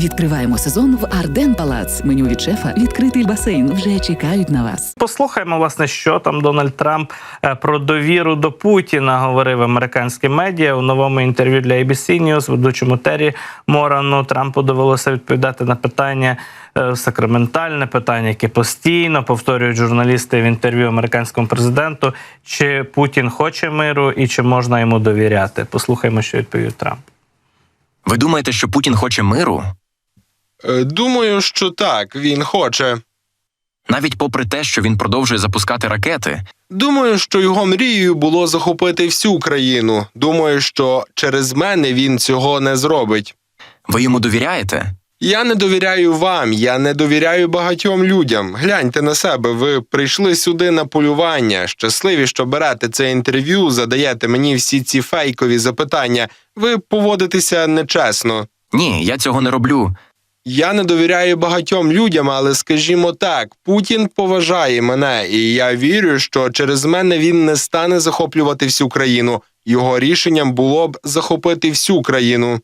Відкриваємо сезон в Арден Палац. Меню від шефа, відкритий басейн вже чекають на вас. Послухаємо, власне, що там Дональд Трамп е, про довіру до Путіна говорив американські медіа у новому інтерв'ю для ABC News ведучому Террі Морану. Трампу довелося відповідати на питання е, сакраментальне питання, яке постійно повторюють журналісти в інтерв'ю американському президенту. Чи Путін хоче миру і чи можна йому довіряти? Послухаємо, що відповів Трамп. Ви думаєте, що Путін хоче миру? Е, Думаю, що так, він хоче. Навіть попри те, що він продовжує запускати ракети, Думаю, що його мрією було захопити всю країну. Думаю, що через мене він цього не зробить. ви йому довіряєте? Я не довіряю вам, я не довіряю багатьом людям. Гляньте на себе, ви прийшли сюди на полювання. Щасливі, що берете це інтерв'ю, задаєте мені всі ці фейкові запитання. Ви поводитеся нечесно. Ні, я цього не роблю. Я не довіряю багатьом людям, але скажімо так, Путін поважає мене, і я вірю, що через мене він не стане захоплювати всю країну. Його рішенням було б захопити всю країну.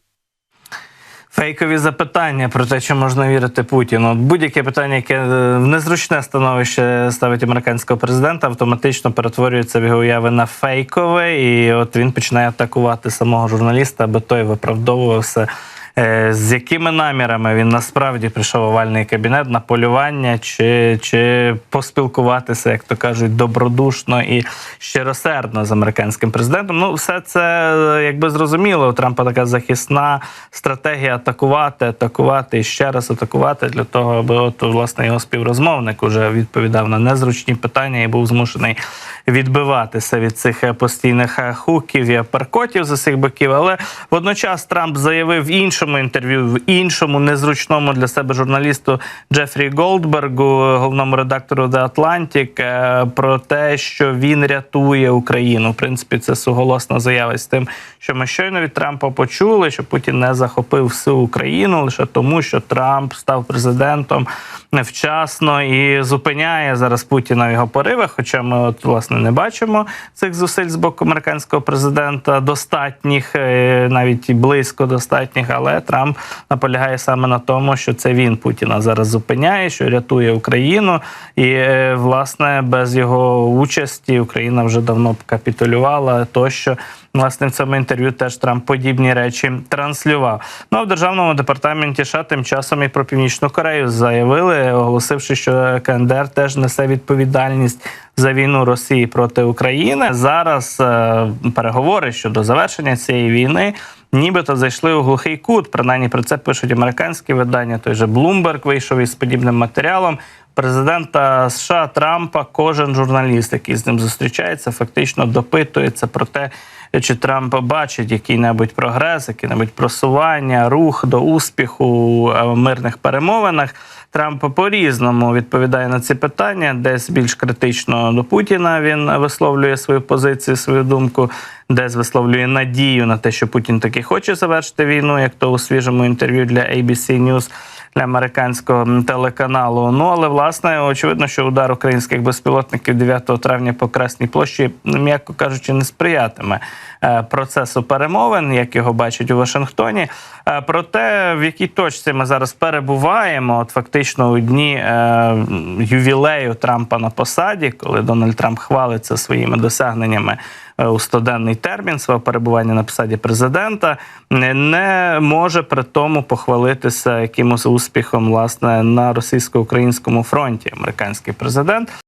Фейкові запитання про те, чи можна вірити Путіну. Будь-яке питання, яке е, в незручне становище ставить американського президента, автоматично перетворюється в його уяви на фейкове, і от він починає атакувати самого журналіста, аби той виправдовувався. Е, З якими намірами він насправді прийшов в овальний кабінет на полювання, чи, чи поспілкуватися, як то кажуть, добродушно і щиросердно з американським президентом? Ну, все це якби зрозуміло. У Трампа така захисна стратегія атакувати, атакувати і ще раз атакувати для того, аби от власне його співрозмовник уже відповідав на незручні питання і був змушений відбиватися від цих е, постійних е, хуків і аперкотів з усіх боків. Але водночас Трамп заявив в іншому інтерв'ю, в іншому незручному для себе журналісту Джефрі Голдбергу, головному редактору The Atlantic, е, про те, що він рятує Україну. В принципі, це суголосна заява з тим, що ми щойно від Трампа почули, що Путін не захопив всю Україну лише тому, що Трамп став президентом невчасно і зупиняє зараз Путіна в його поривах. Хоча ми, от власне, не бачимо цих зусиль з боку американського президента достатніх, е, навіть близько достатніх. Але Трамп наполягає саме на тому, що це він Путіна зараз зупиняє, що рятує Україну, і е, власне без його участі Україна вже давно б капітулювала тощо. Власне, в цьому інтерв'ю теж Трамп подібні речі транслював. Ну а в державному департаменті США тим часом і про північну Корею заявили, оголосивши, що КНДР теж несе відповідальність за війну Росії проти України. Зараз е, переговори щодо завершення цієї війни. Нібито зайшли у глухий кут. Принаймні про це пишуть американські видання. Той же Bloomberg вийшов із подібним матеріалом. Президента США Трампа кожен журналіст, який з ним зустрічається, фактично допитується про те, чи Трамп бачить який-небудь прогрес, який-небудь просування, рух до успіху у е, мирних перемовинах. Трамп по-різному відповідає на ці питання, десь більш критично до Путіна він висловлює свою позицію, свою думку, десь висловлює надію на те, що Путін таки хоче завершити війну, як то у свіжому інтерв'ю для ABC News американського телеканалу. Ну але власне очевидно, що удар українських безпілотників 9 травня по Красній площі, м'яко кажучи, не сприятиме е, процесу перемовин, як його бачать у Вашингтоні. Е, Про те, в якій точці ми зараз перебуваємо, от фактично у дні е, ювілею Трампа на посаді, коли Дональд Трамп хвалиться своїми досягненнями у стоденний термін свого перебування на посаді президента, не може при тому похвалитися якимось успіхом власне на російсько-українському фронті. Американський президент.